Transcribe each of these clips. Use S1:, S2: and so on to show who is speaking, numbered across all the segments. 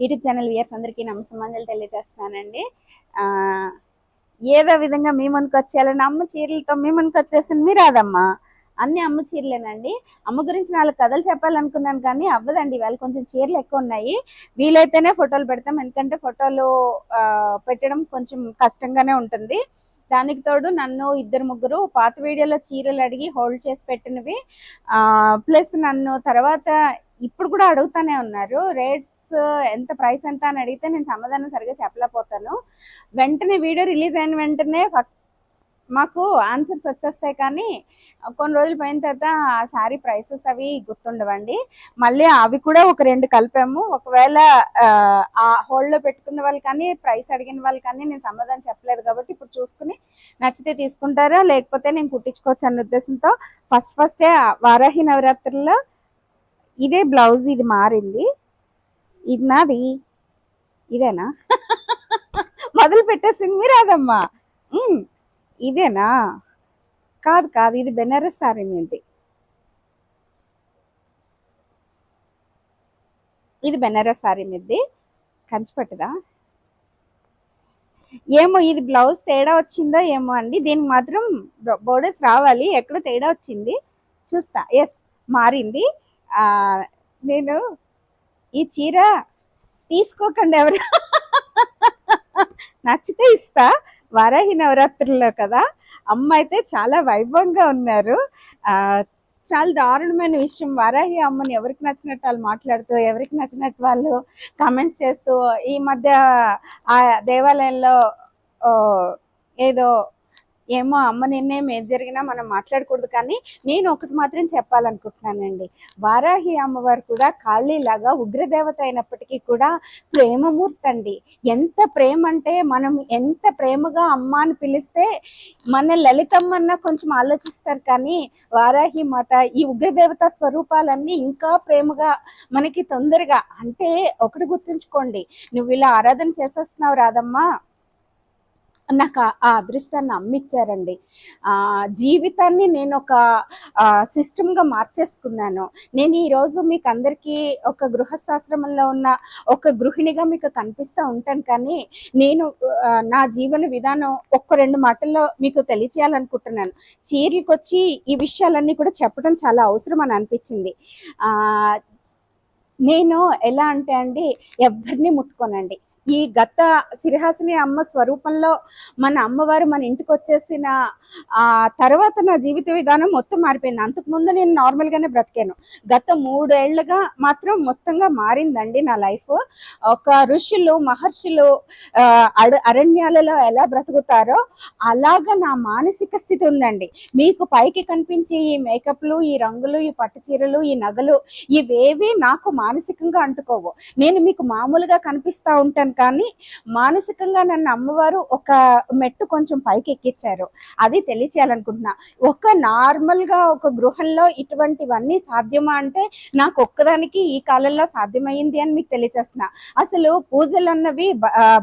S1: YouTube channel viewers అందరికీ నమస్కారాలు తెలియజేస్తున్నానండి. ఏదో విధంగా మీ ముందుకు వచ్చేయాలని అమ్మ చీరలతో మీ ముందుకు వచ్చేసింది మీరు రాదమ్మా. అన్ని అమ్మ చీరలేనండి. అమ్మ గురించి నాలుగు కథలు చెప్పాలనుకున్నాను కానీ అవ్వదండి వాళ్ళు కొంచెం చీరలు ఎక్కువ ఉన్నాయి. వీలైతేనే ఫోటోలు పెడతాం ఎందుకంటే ఫోటోలు పెట్టడం కొంచెం కష్టంగానే ఉంటుంది. దానికి తోడు నన్ను ఇద్దరు ముగ్గురు పాత వీడియోలో చీరలు అడిగి హోల్డ్ చేసి పెట్టినవి. ప్లస్ నన్ను తర్వాత ఇప్పుడు కూడా అడుగుతానే ఉన్నారు రేట్స్ ఎంత ప్రైస్ ఎంత అని అడిగితే నేను సమాధానం సరిగా చెప్పలేకపోతాను. వెంటనే వీడియో రిలీజ్ అయిన వెంటనే ఫక్- మాకు ఆన్సర్స్ వచ్చేస్తాయి కానీ కొన్ని రోజులు పోయిన తర్వాత ఆ శారీ ప్రైసెస్ అవి గుర్తుండవండి. మళ్ళీ అవి కూడా ఒక రెండు కలిపాము. ఒకవేళ ఆ, ఆ హోల్డ్లో పెట్టుకున్న వాళ్ళు కానీ ప్రైస్ అడిగిన వాళ్ళు కానీ నేను సమాధానం చెప్పలేదు కాబట్టి ఇప్పుడు చూసుకుని నచ్చితే తీసుకుంటారా లేకపోతే నేను కుట్టించుకోవచ్చు అన్న ఉద్దేశంతో ఫస్ట్ ఫస్టే వారాహి నవరాత్రుల్లో ఇదే బ్లౌజ్ ఇది మారింది. ఇది నాది. ఇదేనా? మొదలు పెట్టేసింది మీరు రాదమ్మా. ఇదేనా? కాదు కాదు ఇది బెనారస్ సారీ మీది. ఇది బెనారస్ సారీ మీది. కంచిపట్టుదా ఏమో ఇది బ్లౌజ్ తేడా వచ్చిందో ఏమో అండి. దీనికి మాత్రం బోర్డర్స్ రావాలి. ఎక్కడ తేడా వచ్చింది? చూస్తా. ఎస్ మారింది. నేను ఈ చీర తీసుకోకండి ఎవరు? నచ్చితే ఇస్తా. వారాహి నవరాత్రుల్లో కదా. అమ్మ అయితే చాలా వైభవంగా ఉన్నారు. చాలా దారుణమైన విషయం. వారాహి అమ్మని ఎవరికి నచ్చినట్టు వాళ్ళు మాట్లాడుతూ ఎవరికి నచ్చినట్టు వాళ్ళు కామెంట్స్ చేస్తూ ఈ మధ్య ఆ దేవాలయంలో ఏదో ఏమో అమ్మ నిర్ణయం ఏది జరిగినా మనం మాట్లాడకూడదు కానీ నేను ఒకటి మాత్రం చెప్పాలనుకుంటున్నానండి. వారాహి అమ్మవారు కూడా కాళీలాగా ఉగ్రదేవత అయినప్పటికీ కూడా ప్రేమమూర్తి అండి ఎంత ప్రేమ అంటే మనం ఎంత ప్రేమగా అమ్మ అని పిలిస్తే మన లలితమ్మన్న కొంచెం ఆలోచిస్తారు కానీ వారాహి మాత ఈ ఉగ్రదేవత స్వరూపాలన్నీ ఇంకా ప్రేమగా మనకి తొందరగా అంటే ఒకటి గుర్తుంచుకోండి. నువ్వు ఇలా ఆరాధన చేసేస్తున్నావు రాదమ్మా నాకు ఆ- అదృష్టాన్ని అమ్మిచ్చారండి. జీవితాన్ని నేను ఒక సిస్టమ్గా మార్చేసుకున్నాను. నేను ఈరోజు మీకు అందరికీ ఒక గృహశాశ్రమంలో ఉన్న ఒక గృహిణిగా మీకు కనిపిస్తూ ఉంటాను కానీ నేను నా జీవన విధానం ఒక్క రెండు మాటల్లో మీకు తెలియచేయాలనుకుంటున్నాను. చీరలకు వచ్చి ఈ విషయాలన్నీ కూడా చెప్పడం చాలా అవసరం అని అనిపించింది. నేను ఎలా అంటే అండి ఎవరిని ముట్టుకోనండి. ఈ గత సిరిహాసిని అమ్మ స్వరూపంలో మన అమ్మవారు మన ఇంటికి వచ్చేసిన ఆ తర్వాత నా జీవిత విధానం మొత్తం మారిపోయింది. అంతకు ముందు నేను నార్మల్గానే బ్రతికాను. గత మూడేళ్ళుగా మాత్రం మొత్తంగా మారిందండి నా లైఫ్. ఒక ఋషులు మహర్షులు అరణ్యాలలో ఎలా బ్రతుకుతారో అలాగా నా మానసిక స్థితి ఉందండి. మీకు పైకి కనిపించే ఈ మేకప్లు ఈ రంగులు ఈ పట్టు చీరలు ఈ నగలు ఇవేవి నాకు మానసికంగా అంటుకోవు. నేను మీకు మామూలుగా కనిపిస్తా ఉంటాను కానీ మానసికంగా నన్ను అమ్మవారు ఒక మెట్టు కొంచెం పైకి ఎక్కించారు అది తెలియచేయాలనుకుంటున్నా. ఒక నార్మల్గా ఒక గృహంలో ఇటువంటివన్నీ సాధ్యమా అంటే నాకు ఒక్కదానికి ఈ కాలంలో సాధ్యమైంది అని మీకు తెలియచేస్తున్నా. అసలు పూజలు అన్నవి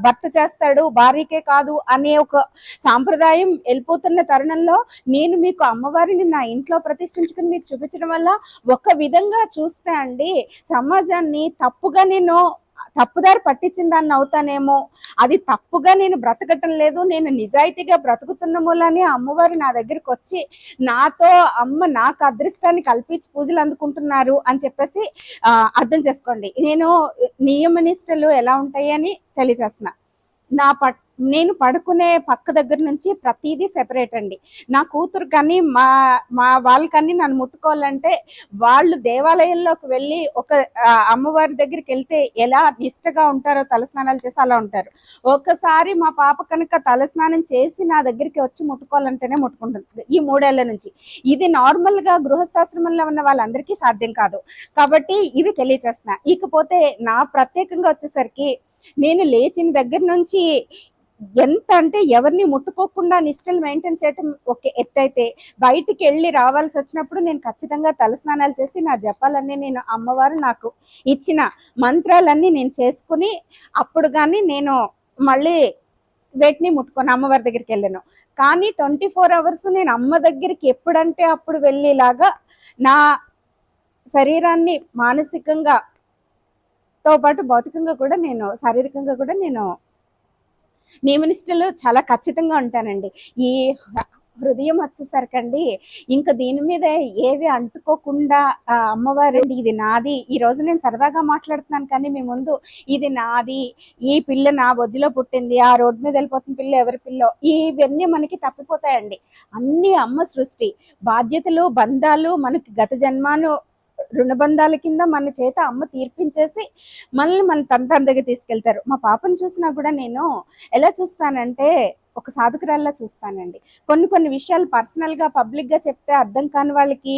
S1: భర్త చేస్తాడు భార్యకే కాదు అనే ఒక సాంప్రదాయం వెళ్ళిపోతున్న తరుణంలో నేను మీకు అమ్మవారిని నా ఇంట్లో ప్రతిష్ఠించుకుని మీకు చూపించడం వల్ల ఒక విధంగా చూస్తే అండి సమాజాన్ని తప్పుగా నేను తప్పుదారి పట్టించిన దాన్ని అవుతానేమో అది తప్పుగా నేను బ్రతకటం లేదు నేను నిజాయితీగా బ్రతుకుతున్న మూలానే అమ్మవారు నా దగ్గరికి వచ్చి నాతో అమ్మ నాకు అదృష్టాన్ని కల్పించి పూజలు అందుకుంటున్నారు అని చెప్పేసి అర్థం చేసుకోండి. నేను నియమ నిష్టలు ఎలా ఉంటాయి అని తెలియజేస్తున్నా. నా పట్ నేను పడుకునే పక్క దగ్గర నుంచి ప్రతిదీ సెపరేట్ అండి. నా కూతురు కానీ మా మా వాళ్ళకన్నీ నన్ను ముట్టుకోవాలంటే వాళ్ళు దేవాలయంలోకి వెళ్ళి ఒక అమ్మవారి దగ్గరికి వెళ్తే ఎలా నిష్టగా ఉంటారో తలస్నానాలు చేసి అలా ఉంటారు. ఒక్కసారి మా పాప కనుక తలస్నానం చేసి నా దగ్గరికి వచ్చి ముట్టుకోవాలంటేనే ముట్టుకుంటుంది. ఈ మూడేళ్ళ నుంచి. ఇది నార్మల్గా గృహస్థాశ్రమంలో ఉన్న వాళ్ళందరికీ సాధ్యం కాదు. కాబట్టి ఇవి తెలియచేస్తున్నా. ఇకపోతే నా ప్రత్యేకంగా వచ్చేసరికి నేను లేచిన దగ్గర నుంచి ఎంత అంటే ఎవరిని ముట్టుకోకుండా నిష్టలు మెయింటైన్ చేయటం ఒక ఎత్తు అయితే బయటికి వెళ్ళి రావాల్సి వచ్చినప్పుడు నేను ఖచ్చితంగా తలస్నానాలు చేసి నా జపాలన్నీ నేను అమ్మవారు నాకు ఇచ్చిన మంత్రాలన్నీ నేను చేసుకుని అప్పుడు కానీ నేను మళ్ళీ వేటిని ముట్టుకొని అమ్మవారి దగ్గరికి వెళ్ళాను. కానీ ట్వంటీ ఫోర్ అవర్స్ నేను అమ్మ దగ్గరికి ఎప్పుడంటే అప్పుడు వెళ్ళేలాగా నా శరీరాన్ని మానసికంగా తో పాటు భౌతికంగా కూడా నేను శారీరకంగా కూడా నేను నియమనిష్టలు చాలా ఖచ్చితంగా ఉంటానండి. ఈ హృదయం వచ్చేసరికండి ఇంకా దీని మీద ఏవి అంటుకోకుండా ఆ, అమ్మవారండి ఇది నాది ఈ రోజు నేను సరదాగా మాట్లాడుతున్నాను కానీ మీ ముందు ఇది నాది ఈ పిల్ల నా బొజ్జులో పుట్టింది ఆ రోడ్డు మీద వెళ్ళిపోతున్న పిల్ల ఎవరి పిల్లో ఇవన్నీ మనకి తప్పిపోతాయండి. అన్ని అమ్మ సృష్టి బాధ్యతలు బంధాలు మనకి గత జన్మాను రుణబంధాల కింద మన చేత అమ్మ తీర్పించేసి మనల్ని మన తన దగ్గర తీసుకెళ్తారు. మా పాపను చూసినా కూడా నేను ఎలా చూస్తానంటే ఒక సాధకురాల్లా చూస్తానండి. కొన్ని కొన్ని విషయాలు పర్సనల్గా పబ్లిక్గా చెప్తే అర్థం కాని వాళ్ళకి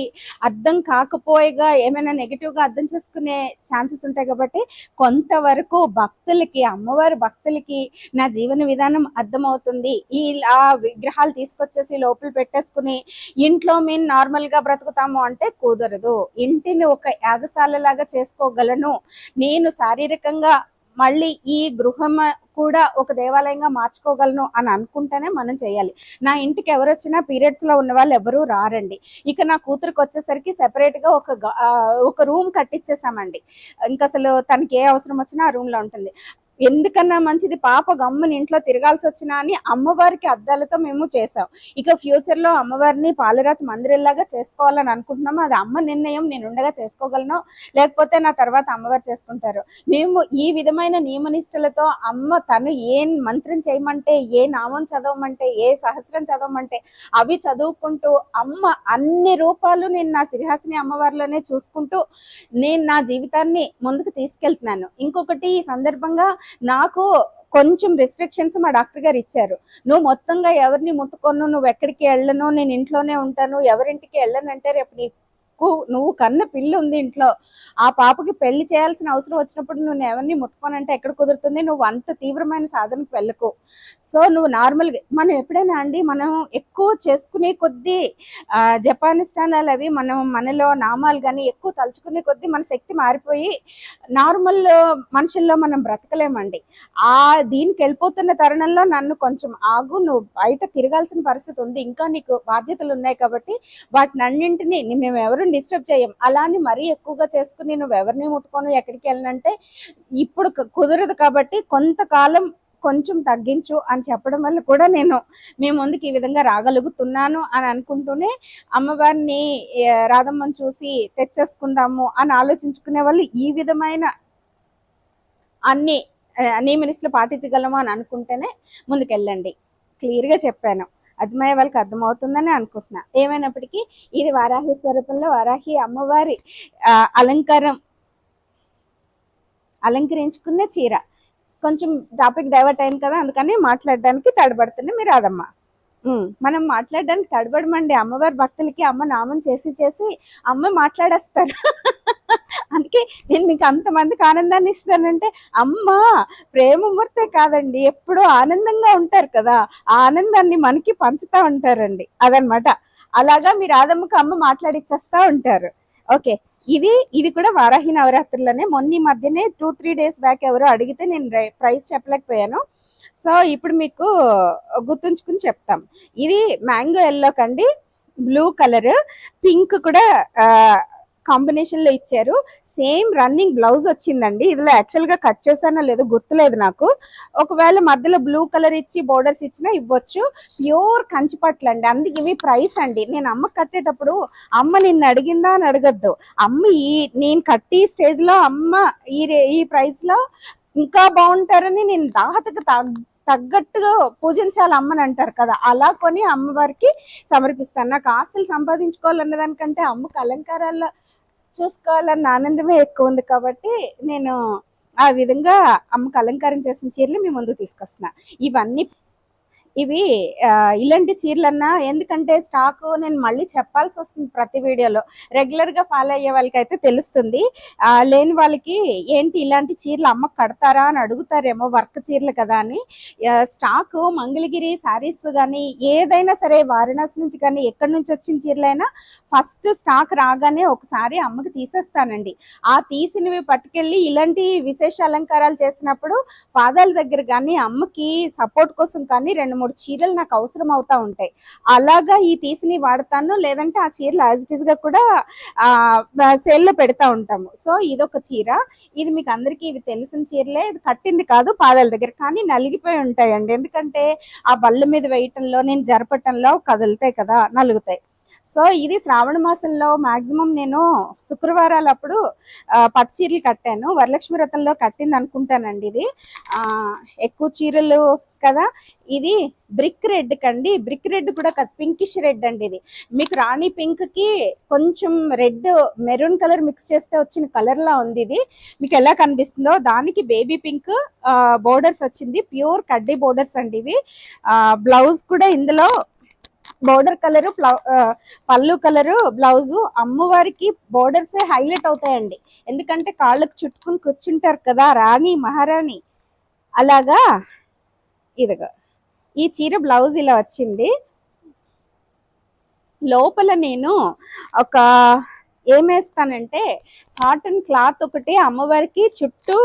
S1: అర్థం కాకపోయేగా ఏమైనా నెగిటివ్గా అర్థం చేసుకునే ఛాన్సెస్ ఉంటాయి కాబట్టి కొంతవరకు భక్తులకి అమ్మవారి భక్తులకి నా జీవన విధానం అర్థమవుతుంది. ఈ ఆ విగ్రహాలు తీసుకొచ్చేసి లోపల పెట్టేసుకుని ఇంట్లో మేము నార్మల్గా బ్రతుకుతాము అంటే కుదరదు. ఇంటిని ఒక యాగశాలలాగా చేసుకోగలను. నేను శారీరకంగా మళ్ళీ ఈ గృహం కూడా ఒక దేవాలయంగా మార్చుకోగలను అని అనుకుంటేనే మనం చేయాలి. నా ఇంటికి ఎవరు వచ్చినా పీరియడ్స్లో ఉన్న వాళ్ళు ఎవరు రారండి. ఇక నా కూతురికి వచ్చేసరికి సెపరేట్గా ఒక ఒక రూమ్ కట్టించేసామండి ఇంకా అసలు తనకి ఏ అవసరం వచ్చినా ఆ రూమ్లో ఉంటుంది. ఎందుకన్నా మంచిది? పాప గమ్ముని ఇంట్లో తిరగాల్సి వచ్చినా అని అమ్మవారికి అద్దాలతో మేము చేసాం ఇక ఫ్యూచర్లో అమ్మవారిని పాలరాతి మందిరంలాగా చేసుకోవాలని అనుకుంటున్నాము? అది అమ్మ నిర్ణయం. నేను ఉండగా చేసుకోగలను. లేకపోతే నా తర్వాత అమ్మవారు చేసుకుంటారు. మేము ఈ విధమైన నియమనిష్టలతో అమ్మ తను ఏ మంత్రం చేయమంటే ఏ నామం చదవమంటే ఏ సహస్రం చదవమంటే అవి చదువుకుంటూ అమ్మ అన్ని రూపాలు నేను నా సిరిహాసిని అమ్మవారిలోనే చూసుకుంటూ నేను నా జీవితాన్ని ముందుకు తీసుకెళ్తున్నాను. ఇంకొకటి ఈ సందర్భంగా నాకు కొంచెం రిస్ట్రిక్షన్స్ మా డాక్టర్ గారు ఇచ్చారు. నువ్వు మొత్తంగా ఎవరిని ముట్టుకోను నువ్వు ఎక్కడికి వెళ్ళను నేను ఇంట్లోనే ఉంటాను ఎవరింటికి వెళ్ళనంటే రేపు హక్కు నువ్వు కన్న పిల్లి ఉంది ఇంట్లో. ఆ పాపకి పెళ్ళి చేయాల్సిన అవసరం వచ్చినప్పుడు నువ్వు ఎవరిని ముట్టుకోనంటే ఎక్కడ కుదురుతుంది? నువ్వు అంత తీవ్రమైన సాధనకు వెళ్ళకు. సో నువ్వు నార్మల్గా మనం ఎప్పుడైనా అండి మనం ఎక్కువ చేసుకునే కొద్దీ జపానిస్టానాలు అవి మనం మనలో నామాలు కానీ ఎక్కువ తలుచుకునే కొద్దీ మన శక్తి మారిపోయి నార్మల్ మనుషుల్లో మనం బ్రతకలేమండి. ఆ దీనికి వెళ్ళిపోతున్న తరుణంలో నన్ను కొంచెం ఆగు నువ్వు బయట తిరగాల్సిన పరిస్థితి ఉంది. ఇంకా నీకు బాధ్యతలు ఉన్నాయి కాబట్టి వాటిని అన్నింటినీ మేము ఎవరు డిస్టర్బ్ చేయం. అలాని మరీ ఎక్కువగా చేసుకుని నువ్వు ఎవరిని ముట్టుకొని ఎక్కడికి వెళ్ళనంటే ఇప్పుడు కుదరదు కాబట్టి కొంతకాలం కొంచెం తగ్గించు అని చెప్పడం వల్ల కూడా నేను మీ ముందుకు ఈ విధంగా రాగలుగుతున్నాను అని అనుకుంటూనే అమ్మవారిని రాధమ్మని చూసి తెచ్చేసుకుందాము అని ఆలోచించుకునే వాళ్ళు ఈ విధమైన అన్ని నియమనిస్టులు పాటించగలము అని అనుకుంటేనే ముందుకెళ్ళండి. క్లియర్గా చెప్పాను. అర్థమయ్యే వాళ్ళకి అర్థమవుతుందని అనుకుంటున్నా. ఏమైనప్పటికీ ఇది వారాహి స్వరూపంలో వారాహి అమ్మవారి అలంకారం అలంకరించుకున్న చీర. కొంచెం టాపిక్ డైవర్ట్ అయింది కదా అందుకని మాట్లాడడానికి తడబడుతుంది. మీరు అదమ్మా మనం మాట్లాడడానికి తడబడమండి. అమ్మవారి భక్తులకి అమ్మ నామం చేసి చేసి అమ్మ మాట్లాడేస్తారు. అందుకే నేను మీకు అంతమందికి ఆనందాన్ని ఇస్తానంటే అమ్మ ప్రేమమూర్తే కాదండి. ఎప్పుడూ ఆనందంగా ఉంటారు కదా ఆ ఆనందాన్ని మనకి పంచుతా ఉంటారండి. అదనమాట. అలాగా మీరు ఆదమ్మకి అమ్మ మాట్లాడిచ్చేస్తా ఉంటారు. ఓకే. ఇది ఇది కూడా వారాహి నవరాత్రులనే. మొన్న ఈ మధ్యనే టూ త్రీ డేస్ బ్యాక్ ఎవరో అడిగితే నేను ప్రైస్ చెప్పలేకపోయాను. సో ఇప్పుడు మీకు గుర్తుంచుకుని చెప్తాం. ఇది మ్యాంగో ఎల్లో కండి బ్లూ కలర్ పింక్ కూడా కాంబినేషన్లో ఇచ్చారు. సేమ్ రన్నింగ్ బ్లౌజ్ వచ్చిందండి. ఇదిలో యాక్చువల్గా కట్ చేశానో లేదో గుర్తులేదు నాకు. ఒకవేళ మధ్యలో బ్లూ కలర్ ఇచ్చి బోర్డర్స్ ఇచ్చినా ఇవ్వచ్చు. ప్యూర్ కంచిపట్లు అండి. అందుకే ఇవి ప్రైస్ అండి. నేను అమ్మ కట్టేటప్పుడు అమ్మ నిన్ను అడిగిందా అని అడగద్దు. అమ్మ ఈ నేను కట్టి స్టేజ్లో అమ్మ ఈ ఈ ప్రైస్లో ఇంకా బాగుంటారని నేను దాహతకు తగ్గట్టుగా పూజించాలి అమ్మని అంటారు కదా అలా కొని అమ్మవారికి సమర్పిస్తాను. నాకు ఆస్తులు సంపాదించుకోవాలన్న దానికంటే అమ్మకు అలంకారాల్లో చూసుకోవాలన్న ఆనందమే ఎక్కువ ఉంది కాబట్టి నేను ఆ విధంగా అమ్మకు అలంకారం చేసిన చీరలు మీ ముందుకు తీసుకొస్తున్నా. ఇవన్నీ ఇవి ఇలాంటి చీరలన్నా ఎందుకంటే స్టాక్ నేను మళ్ళీ చెప్పాల్సి వస్తుంది ప్రతి వీడియోలో. రెగ్యులర్గా ఫాలో అయ్యే వాళ్ళకి అయితే తెలుస్తుంది లేని వాళ్ళకి ఏంటి ఇలాంటి చీరలు అమ్మ కడతారా అని అడుగుతారేమో వర్క్ చీరలు కదా అని. స్టాక్ మంగళగిరి శారీస్ కానీ ఏదైనా సరే వారణాసి నుంచి కానీ ఎక్కడి నుంచి వచ్చిన చీరలైనా ఫస్ట్ స్టాక్ రాగానే ఒకసారి అమ్మకి తీసేస్తానండి. ఆ తీసినవి పట్టుకెళ్ళి ఇలాంటి విశేష అలంకారాలు చేసినప్పుడు పాదాల దగ్గర కానీ అమ్మకి సపోర్ట్ కోసం కానీ రెండు మూడు చీరలు నాకు అవసరం అవుతా ఉంటాయి. అలాగా ఈ తీసిని వాడతాను లేదంటే ఆ చీరలు యాజ్ ఇట్గా కూడా సేల్లో పెడతా ఉంటాము. సో ఇదొక చీర. ఇది మీకు అందరికీ ఇవి తెలిసిన చీరలే. ఇది కట్టింది కాదు పాదాల దగ్గర. కానీ నలిగిపోయి ఉంటాయండి. ఎందుకంటే ఆ బల్ల మీద వేయటంలో నేను జరపటంలో కదులుతాయి కదా నలుగుతాయి. సో ఇది శ్రావణ మాసంలో మాక్సిమం నేను శుక్రవారాలు అప్పుడు పట్టు చీరలు కట్టాను. వరలక్ష్మి వ్రతంలో కట్టింది అనుకుంటానండి ఇది. ఎక్కువ చీరలు కదా. ఇది బ్రిక్ రెడ్ కండి. బ్రిక్ రెడ్ కూడా కాదు పింకిష్ రెడ్ అండి ఇది. మీకు రాణి పింక్కి కొంచెం రెడ్ మెరూన్ కలర్ మిక్స్ చేస్తే వచ్చిన కలర్ లా ఉంది ఇది. మీకు ఎలా కనిపిస్తుందో దానికి బేబీ పింక్ బోర్డర్స్ వచ్చింది. ప్యూర్ కడ్డీ బోర్డర్స్ అండి ఇవి. బ్లౌజ్ కూడా ఇందులో బోర్డర్ కలరు పళ్ళు కలరు బ్లౌజు అమ్మవారికి బోర్డర్స్ హైలైట్ అవుతాయండి. ఎందుకంటే కాళ్ళకు చుట్టుకుని కూర్చుంటారు కదా రాణి మహారాణి. అలాగా ఇదిగా ఈ చీర బ్లౌజ్ ఇలా వచ్చింది. లోపల నేను ఒక ఏమేస్తానంటే కాటన్ క్లాత్ ఒకటి అమ్మవారికి చుట్టూ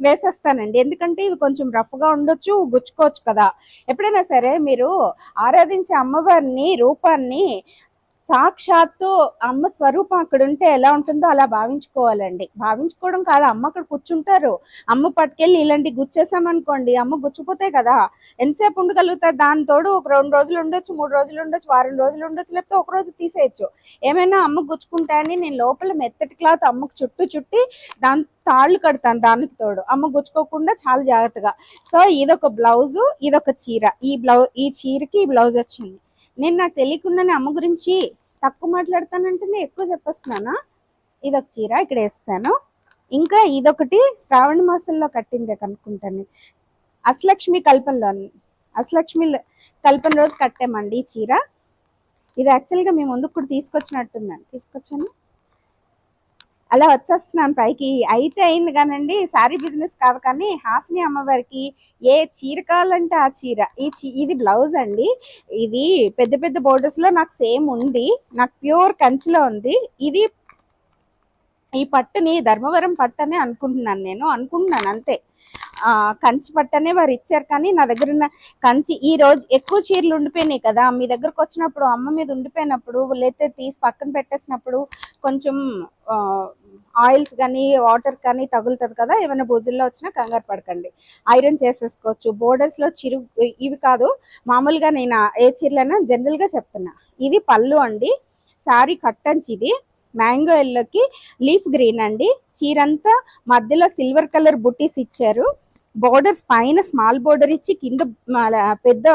S1: వేసేస్తానండి. ఎందుకంటే ఇవి కొంచెం రఫ్గా ఉండొచ్చు గుచ్చుకోవచ్చు కదా. ఎప్పుడైనా సరే మీరు ఆరాధించే అమ్మవారిని రూపాన్ని సాక్షాత్తు అమ్మ స్వరూపం అక్కడ ఉంటే ఎలా ఉంటుందో అలా భావించుకోవాలండి. భావించుకోవడం కాదు అమ్మ అక్కడ కూర్చుంటారు. అమ్మ పట్టుకెళ్ళి ఇలాంటి గుచ్చేసామనుకోండి అమ్మ గుచ్చిపోతాయి కదా. ఎంతసేపు ఉండగలుగుతారు దాని తోడు ఒక రెండు రోజులు ఉండొచ్చు మూడు రోజులు ఉండొచ్చు వారం రోజులు ఉండొచ్చు లేకపోతే ఒక రోజు తీసేయచ్చు. ఏమైనా అమ్మ గుచ్చుకుంటాయని నేను లోపల మెత్తటి క్లాత్ అమ్మకు చుట్టూ చుట్టి దాని తాళ్ళు కడతాను దానికి తోడు. అమ్మ గుచ్చుకోకుండా చాలా జాగ్రత్తగా. సో ఇదొక బ్లౌజు ఇదొక చీర. ఈ బ్లౌజ్ ఈ చీరకి ఈ బ్లౌజ్ వచ్చింది. నేను నాకు తెలియకుండానే అమ్మ గురించి తక్కువ మాట్లాడతానంటే నేను ఎక్కువ చెప్పేస్తున్నానా? ఇదొక చీర ఇక్కడ వేస్తాను. ఇంకా ఇదొకటి శ్రావణ మాసంలో కట్టిందే కనుక్కుంటాను. అసలక్ష్మి కల్పనలో అసలక్ష్మి కల్పన రోజు కట్టామండి ఈ చీర. ఇది యాక్చువల్గా మేము ముందుకు కూడా తీసుకొచ్చినట్టున్నాను. తీసుకొచ్చాను. అలా వచ్చేస్తున్నాను పైకి. అయితే అయింది కానండి శారీ బిజినెస్ కాదు కానీ హాసిని అమ్మవారికి ఏ చీర కావాలంటే ఆ చీర. ఈ చీ ఇది బ్లౌజ్ అండి. ఇది పెద్ద పెద్ద బోర్డర్స్లో నాకు సేమ్ ఉంది. నాకు ప్యూర్ కంచిలో ఉంది. ఇది ఈ పట్టుని ధర్మవరం పట్టనే అనుకుంటున్నాను నేను. అనుకుంటున్నాను అంతే. కంచి పట్టనే వారు ఇచ్చారు. కానీ నా దగ్గర ఉన్న కంచి ఈ రోజు ఎక్కువ చీరలు ఉండిపోయినాయి కదా. మీ దగ్గరకు వచ్చినప్పుడు అమ్మ మీద ఉండిపోయినప్పుడు లేతే తీసి పక్కన పెట్టేసినప్పుడు కొంచెం ఆయిల్స్ కానీ వాటర్ కానీ తగులుతుంది కదా. ఏమైనా భోజనంలో వచ్చినా కంగారు పడకండి. ఐరన్ చేసేసుకోవచ్చు. బోర్డర్స్లో చిరు ఇవి కాదు. మామూలుగా నేను ఏ చీరలైనా జనరల్గా చెప్తున్నా. ఇది పళ్ళు అండి. శారీ కట్టంచి ఇది. మ్యాంగో ఎల్లోకి లీఫ్ గ్రీన్ అండి. చీరంతా మధ్యలో సిల్వర్ కలర్ బుట్టీస్ ఇచ్చారు. బోర్డర్స్ పైన స్మాల్ బోర్డర్ ఇచ్చి కింద పెద్ద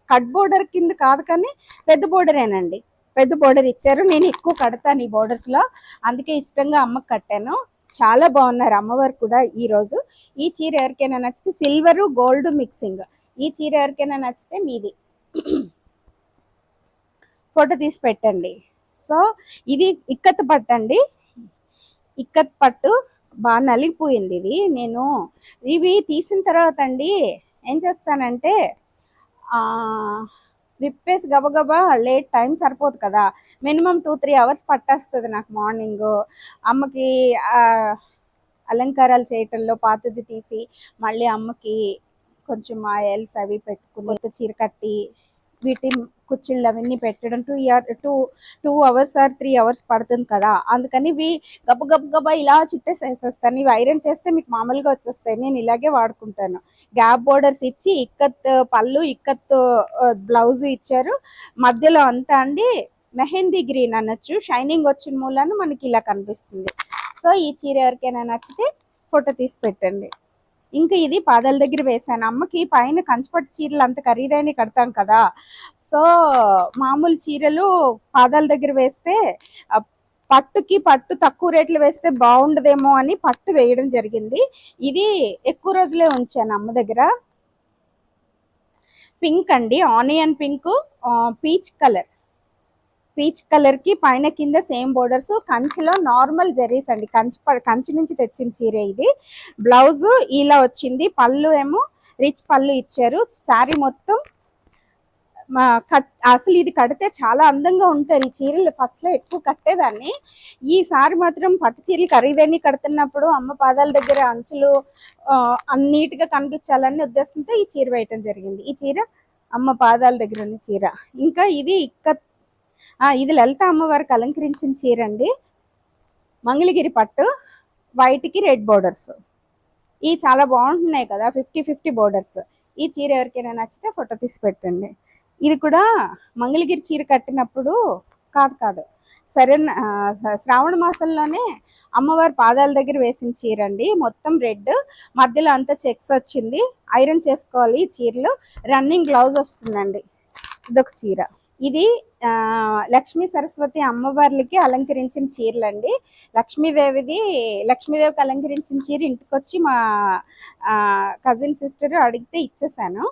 S1: స్కట్ బోర్డర్ కింద కాదు కానీ పెద్ద బోర్డరేనండి పెద్ద బోర్డర్ ఇచ్చారు. నేను ఎక్కువ కడతాను ఈ బోర్డర్స్లో. అందుకే ఇష్టంగా అమ్మకు కట్టాను. చాలా బాగున్నారు అమ్మవారు కూడా ఈరోజు ఈ చీర ఎవరికైనా నచ్చితే సిల్వర్ గోల్డ్ మిక్సింగ్ ఈ చీర ఎవరికైనా నచ్చితే మీది. ఫోటో తీసి పెట్టండి. సో ఇది ఇక్కత్ పట్టు అండి ఇక్కత్ పట్టు. బాగా నలిగిపోయింది ఇది. నేను ఇవి తీసిన తర్వాత అండి ఏం చేస్తానంటే విప్పేసి గబగబా లేట్ టైం సరిపోదు కదా. మినిమం టూ త్రీ అవర్స్ పట్టేస్తుంది నాకు మార్నింగ్. అమ్మకి అలంకారాలు చేయటంలో పాతది తీసి మళ్ళీ అమ్మకి కొంచెం ఆయిల్స్ అవి పెట్టుకుని చీర కట్టి వీటి కుర్చీలు అవన్నీ పెట్టడం two year two two hours or three hours పడుతుంది కదా. అందుకని ఇవి గబ గబ గబ ఇలా చుట్టేసేసేస్తాను. ఇవి ఐరన్ చేస్తే మీకు మామూలుగా వచ్చేస్తాయి. నేను ఇలాగే వాడుకుంటాను. గ్యాప్ బోర్డర్స్ ఇచ్చి ఇక్కత్ పళ్ళు ఇక్కత్ బ్లౌజ్ ఇచ్చారు. మధ్యలో అంతా అండి మెహందీ గ్రీన్ అనొచ్చు. షైనింగ్ వచ్చిన మూలాన మనకి ఇలా కనిపిస్తుంది. సో ఈ చీర ఎవరికైనా నచ్చితే ఫోటో తీసి పెట్టండి. ఇంకా ఇది పాదాల దగ్గర వేసాను అమ్మకి పైన కంచుపట్టు చీరలు అంత ఖరీదైన కడతాం కదా. సో మామూలు చీరలు పాదాల దగ్గర వేస్తే పట్టుకి పట్టు తక్కువ రేట్లు వేస్తే బాగుండదేమో అని పట్టు వేయడం జరిగింది. ఇది ఎక్కువ రోజులే ఉంచాను అమ్మ దగ్గర. పింక్ అండి onion pink peach colour. Peach కలర్కి పైన కింద సేమ్ బోర్డర్స్ కంచిలో నార్మల్ జరీస్ అండి. కంచి ప- కంచి నుంచి తెచ్చిన చీర ఇది. బ్లౌజ్ ఇలా వచ్చింది. పళ్ళు ఏమో రిచ్ పళ్ళు ఇచ్చారు. శారీ మొత్తం మా కట్ అసలు ఇది కడితే చాలా అందంగా ఉంటుంది. ఈ చీరలు ఫస్ట్లో ఎక్కువ కట్టేదాన్ని. ఈసారి మాత్రం పట్టు చీరలు ఖరీదని కడుతున్నప్పుడు అమ్మ పాదాల దగ్గర అంచులు నీట్గా కనిపించాలని ఉద్దేశంతో ఈ చీర వేయటం జరిగింది. ఈ చీర అమ్మ పాదాల దగ్గర ఉన్న చీర. ఇంకా ఇది ఇక్క ఇది లలిత అమ్మవారికి అలంకరించిన చీర అండి మంగళగిరి పట్టు వైట్కి రెడ్ బోర్డర్స్ ఇవి చాలా బాగుంటున్నాయి కదా ఫిఫ్టీ ఫిఫ్టీ బోర్డర్స్ ఈ చీర ఎవరికైనా నచ్చితే ఫోటో తీసి పెట్టండి. ఇది కూడా మంగళగిరి చీర కట్టినప్పుడు కాదు కాదు. సరే శ్రావణ మాసంలోనే అమ్మవారి పాదాల దగ్గర వేసిన చీర అండి మొత్తం రెడ్ మధ్యలో అంతా చెక్స్ వచ్చింది. ఐరన్ చేసుకోవాలి ఈ చీరలు. రన్నింగ్ గ్లౌజ్ వస్తుందండి. ఇదొక చీర. ఇది లక్ష్మీ సరస్వతి అమ్మవార్లకి అలంకరించిన చీరలండి. లక్ష్మీదేవిది లక్ష్మీదేవికి అలంకరించిన చీర ఇంటికొచ్చి మా కజిన్ సిస్టర్ అడిగితే ఇచ్చేసాను.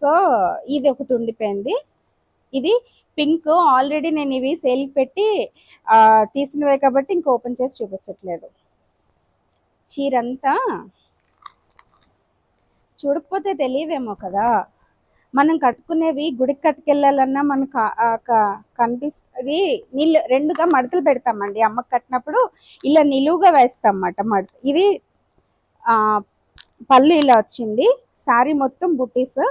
S1: సో ఇది ఒకటి ఉండిపోయింది. ఇది పింక్ ఆల్రెడీ నేను ఇవి సేల్కి పెట్టి తీసినవే కాబట్టి ఇంక ఓపెన్ చేసి చూపించట్లేదు. చీర అంతా చూడకపోతే తెలియదేమో కదా. మనం కట్టుకునేవి గుడికి కట్టుకెళ్ళాలన్నా మనకు కనిపిస్తుంది. నీళ్ళు రెండుగా మడతలు పెడతామండి. అమ్మకి కట్టినప్పుడు ఇలా నిలువుగా వేస్తాం అన్నమాట మడత. ఇది పళ్ళు ఇలా వచ్చింది. శారీ మొత్తం బుటీస్.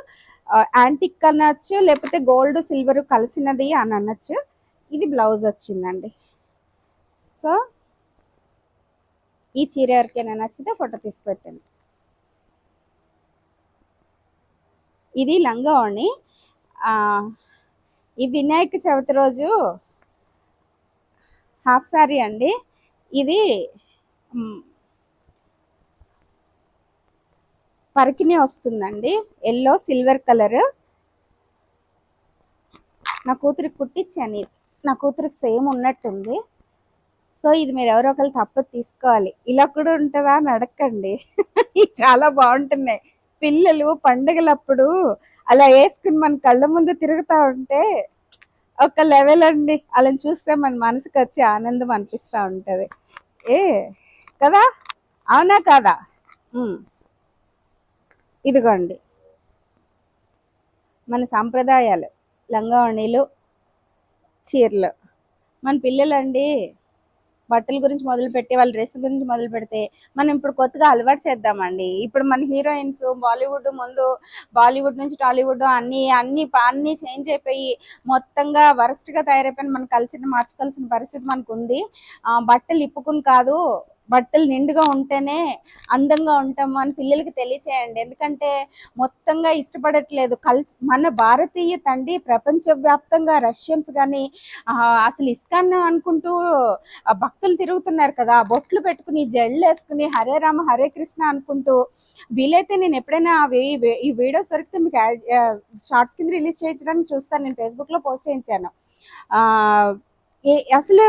S1: యాంటిక్ అనొచ్చు లేకపోతే గోల్డ్ సిల్వర్ కలిసినది అని అనొచ్చు. ఇది బ్లౌజ్ వచ్చిందండి. సో ఈ చీర ఎవరికైనా నచ్చితే ఫోటో తీసి పెట్టండి. ఇది లంగావణి. ఈ వినాయక చవితి రోజు హాఫ్ సారీ అండి. ఇది పరికినే పరికిణి వస్తుందండి. Yellow silver colour. నా కూతురికి కుట్టించాను నా కూతురికి సేమ్ ఉన్నట్టుంది. సో ఇది మీరు ఎవరో ఒకరు తప్పదు తీసుకోవాలి. ఇలా కూడా ఉంటుందా అని అడగండి. చాలా బాగుంటున్నాయి. పిల్లలు పండగలప్పుడు అలా వేసుకుని మన కళ్ళ ముందు తిరుగుతూ ఉంటే ఒక లెవెల్ అండి. అలా చూస్తే మన మనసుకు వచ్చి ఆనందం అనిపిస్తూ ఉంటుంది. ఏ కదా? అవునా కాదా? ఇదిగోండి. మన సాంప్రదాయాలు లంగావణిలు చీరలు. మన పిల్లలండి బట్టల గురించి మొదలు పెట్టి వాళ్ళ డ్రెస్ గురించి మొదలు పెడితే మనం ఇప్పుడు కొత్తగా అలవాటు చేద్దామండి. ఇప్పుడు మన హీరోయిన్స్ బాలీవుడ్ ముందు బాలీవుడ్ నుంచి టాలీవుడ్ అన్ని అన్ని అన్ని చేంజ్ అయిపోయి మొత్తంగా వరస్ట్గా తయారైపోయిన మన కల్చర్ని మార్చుకోవాల్సిన పరిస్థితి మనకు ఉంది ఆ, బట్టలు ఇప్పుకుని కాదు బట్టలు నిండుగా ఉంటేనే అందంగా ఉంటాము అని పిల్లలకి తెలియచేయండి. ఎందుకంటే మొత్తంగా ఇష్టపడట్లేదు. కల్చ మన భారతీయ తండ్రి ప్రపంచవ్యాప్తంగా రష్యన్స్ కానీ అసలు ఇస్కాన్ అనుకుంటూ భక్తులు తిరుగుతున్నారు కదా. బొట్లు పెట్టుకుని జళ్ళు వేసుకుని హరే రామ హరే కృష్ణ అనుకుంటూ వీలైతే నేను ఎప్పుడైనా ఆ ఈ వీడియోస్ దొరికితే మీకు షార్ట్స్ కింద రిలీజ్ చేయించడానికి చూస్తాను. నేను ఫేస్బుక్లో పోస్ట్ చేయించాను. ఆ ఏ అసలు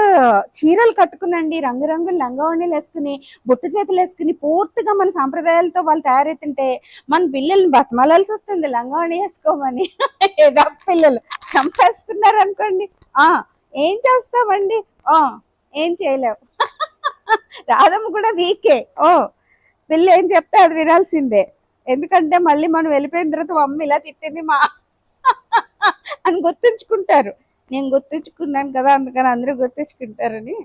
S1: చీరలు కట్టుకునండి రంగురంగుల లంగావణీలు వేసుకుని బుట్ట చేతులు వేసుకుని పూర్తిగా మన సాంప్రదాయాలతో వాళ్ళు తయారైతుంటే మన పిల్లల్ని బతమలాల్సి వస్తుంది లంగావణి వేసుకోమని. ఏదో పిల్లలు చంపేస్తున్నారు అనుకోండి. ఆ ఏం చేస్తామండి? ఓ ఏం చేయలేవు రాధమ్మ కూడా వీకే. ఓ పిల్ల ఏం చెప్తే అది వినాల్సిందే. ఎందుకంటే మళ్ళీ మనం వెళ్ళిపోయిన తర్వాత మమ్మీ ఇలా తిట్టింది మా అని గుర్తుంచుకుంటారు. నేను గుర్తుంచుకున్నాను కదా అందుకని అందరూ గుర్తుంచుకుంటారని.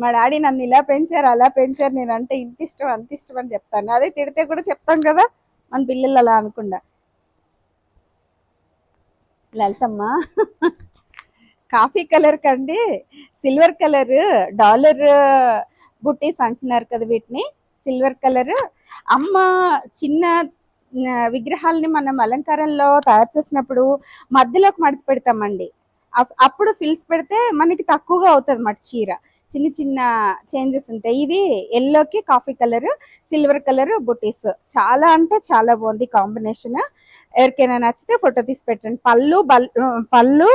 S1: మా డాడీ నన్ను ఇలా పెంచారు అలా పెంచారు నేను అంటే ఇంత ఇష్టం అంత ఇష్టం అని చెప్తాను. అదే తిడితే కూడా చెప్తాం కదా మన పిల్లలు అలా అనుకుండా. లలితమ్మ కాఫీ కలర్ కండి సిల్వర్ కలర్ డాలర్ బుట్టీస్ అంటున్నారు కదా వీటిని సిల్వర్ కలర్. అమ్మ చిన్న విగ్రహాలని మనం అలంకారంలో తయారు చేసినప్పుడు మధ్యలోకి మడత పెడతామండి. అప్పుడు ఫిల్స్ పెడితే మనకి తక్కువగా అవుతుంది మాట చీర. చిన్న చిన్న చేంజెస్ ఉంటాయి. ఇది ఎల్లోకి కాఫీ కలర్ సిల్వర్ కలర్ బుటీస్. చాలా అంటే చాలా బాగుంది కాంబినేషన్ ఎవరికైనా నచ్చితే ఫోటో తీసి పెట్టండి. పళ్ళు బల్ పళ్ళు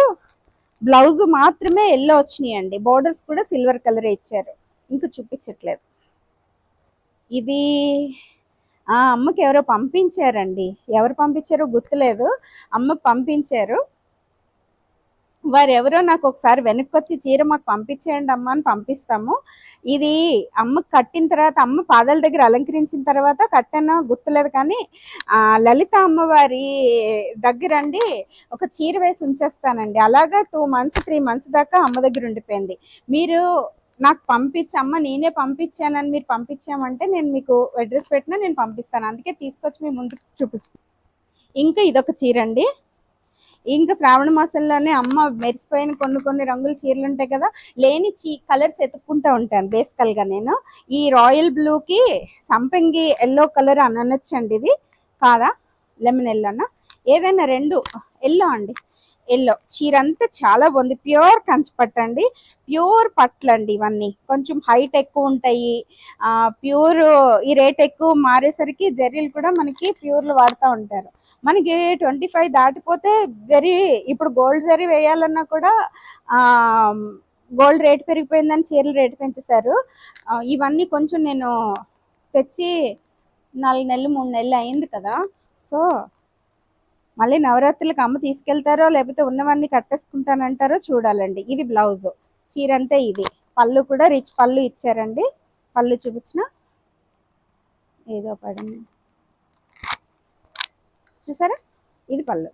S1: బ్లౌజ్ మాత్రమే ఎల్లో వచ్చినాయండి. బోర్డర్స్ కూడా సిల్వర్ కలర్ ఇచ్చారు. ఇంకా చూపించట్లేదు. ఇది ఆ అమ్మకి ఎవరో పంపించారండి. ఎవరు పంపించారో గుర్తులేదు. అమ్మకు పంపించారు. వారు ఎవరో నాకు ఒకసారి వెనక్కి వచ్చి చీర మాకు పంపించేయండి అమ్మ అని పంపిస్తాము. ఇది అమ్మ కట్టిన తర్వాత అమ్మ పాదాల దగ్గర అలంకరించిన తర్వాత కట్టానో గుర్తులేదు కానీ లలిత అమ్మవారి దగ్గర అండి ఒక చీర వేసి ఉంచేస్తానండి. అలాగా టూ మంత్స్ త్రీ మంత్స్ దాకా అమ్మ దగ్గర ఉండిపోయింది. మీరు నాకు పంపించమ్మ నేనే పంపించానని మీరు పంపించామంటే నేను మీకు అడ్రస్ పెట్టినా నేను పంపిస్తాను. అందుకే తీసుకొచ్చి మీ ముందు చూపిస్తాను ఇంకా ఇదొక చీర అండి. ఇంకా శ్రావణ మాసంలోనే అమ్మ మెరిసిపోయిన కొన్ని కొన్ని రంగుల చీరలు ఉంటాయి కదా లేని చీ కలర్స్ ఎత్తుక్కుంటూ ఉంటాను బేసికల్గా నేను. ఈ రాయల్ బ్లూకి సంపంగి ఎల్లో కలర్ అని అనొచ్చండి ఇది. కాదా? లెమన్ ఎల్లోనా ఏదైనా రెండు ఎల్లో అండి. ఎల్లో. చీర అంతా చాలా బాగుంది. ప్యూర్ కంచిపట్టు అండి. ప్యూర్ పట్లు అండి ఇవన్నీ. కొంచెం హైట్ ఎక్కువ ఉంటాయి. ప్యూర్ ఈ రేట్ ఎక్కువ మారేసరికి జరీలు కూడా మనకి ప్యూర్లు వాడుతూ ఉంటారు. మనకి ట్వంటీ ఫైవ్ దాటిపోతే జరీ ఇప్పుడు గోల్డ్ జరీ వేయాలన్నా కూడా గోల్డ్ రేట్ పెరిగిపోయిందని చీరలు రేటు పెంచేశారు. ఇవన్నీ కొంచెం నేను తెచ్చి నాలుగు నెలలు మూడు నెలలు అయింది కదా. సో మళ్ళీ నవరాత్రులకు అమ్మ తీసుకెళ్తారో లేకపోతే ఉన్నవన్నీ కట్టేసుకుంటానంటారో చూడాలండి. ఇది బ్లౌజ్. చీర అంతే ఇది. పళ్ళు కూడా రిచ్ పళ్ళు ఇచ్చారండి. పళ్ళు చూపించిన. ఏదో పడింది. చూసారా? ఇది పళ్ళు.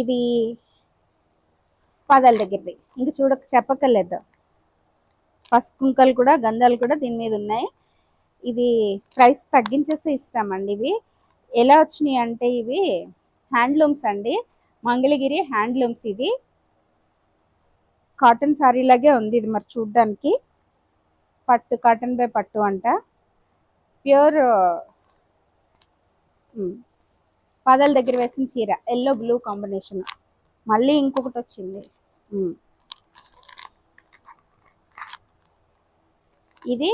S1: ఇది పాదాల దగ్గరది. ఇంక చూడ చెప్పక్కర్లేదు. పసుపు కుంకలు కూడా గంధాలు కూడా దీని మీద ఉన్నాయి. ఇది ప్రైస్ తగ్గించేసి ఇస్తామండి ఇవి. ఎలా వచ్చినాయి అంటే ఇవి హ్యాండ్లూమ్స్ అండి. మంగళగిరి హ్యాండ్లూమ్స్ ఇది. కాటన్ సారీ లాగే ఉంది ఇది మరి చూడ్డానికి. పట్టు కాటన్ బై పట్టు అంట. ప్యూర్ పాదాల దగ్గర వేసిన చీర ఎల్లో బ్లూ కాంబినేషన్ మళ్ళీ ఇంకొకటి వచ్చింది. ఇది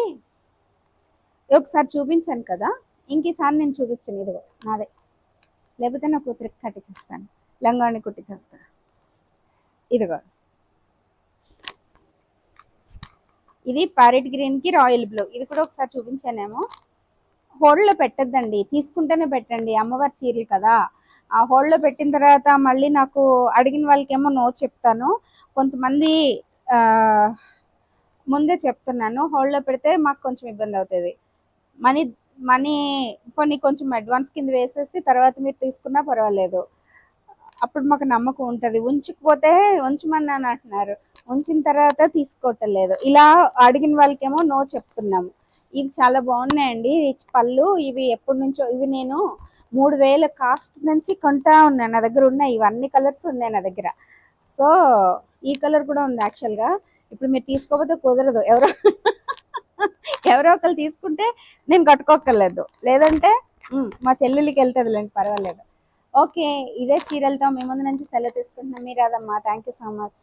S1: ఒకసారి చూపించాను కదా. ఇంక ఈసారి నేను చూపించాను ఇదిగో నాదే. లేకపోతే నా కూతురికి కట్టించేస్తాను లంగాని కుట్టించేస్తాను ఇదిగో. ఇది ప్యారెట్ గ్రీన్కి రాయల్ బ్లూ. ఇది కూడా ఒకసారి చూపించానేమో. హోల్డ్లో పెట్టద్దండి. తీసుకుంటేనే పెట్టండి. అమ్మవారి చీరలు కదా. ఆ హోల్డ్లో పెట్టిన తర్వాత మళ్ళీ నాకు అడిగిన వాళ్ళకేమో నో చెప్తాను. కొంతమంది ముందే చెప్తున్నాను. హోల్డ్లో పెడితే మాకు కొంచెం ఇబ్బంది అవుతుంది. మనీ మనీ కొన్ని కొంచెం అడ్వాన్స్ కింద వేసేసి తర్వాత మీరు తీసుకున్నా పర్వాలేదు. అప్పుడు మాకు నమ్మకం ఉంటుంది. ఉంచుకుపోతే ఉంచమన్నాను అంటున్నారు. ఉంచిన తర్వాత తీసుకోవట్లేదు. ఇలా అడిగిన వాళ్ళకేమో నో చెప్తున్నాము. ఇవి చాలా బాగున్నాయండి. రిచ్ పళ్ళు ఇవి ఎప్పటి నుంచో ఇవి నేను మూడు వేల కాస్ట్ నుంచి కొంటా ఉన్నాను. నా దగ్గర ఉన్నాయి. ఇవన్నీ కలర్స్ ఉన్నాయి నా దగ్గర. సో ఈ కలర్ కూడా ఉంది యాక్చువల్గా ఇప్పుడు మీరు తీసుకోకపోతే కుదరదు. ఎవరో ఎవరో ఒకరు తీసుకుంటే నేను కట్టుకోక్కర్లేదు. లేదంటే మా చెల్లెలికి వెళ్తుందిలేండి పర్వాలేదు. ఓకే ఇదే చీరలతో మీ ముందు నుంచి సెలవు తీసుకుంటున్నాం. మీరాదమ్మా థ్యాంక్ యూ సో మచ్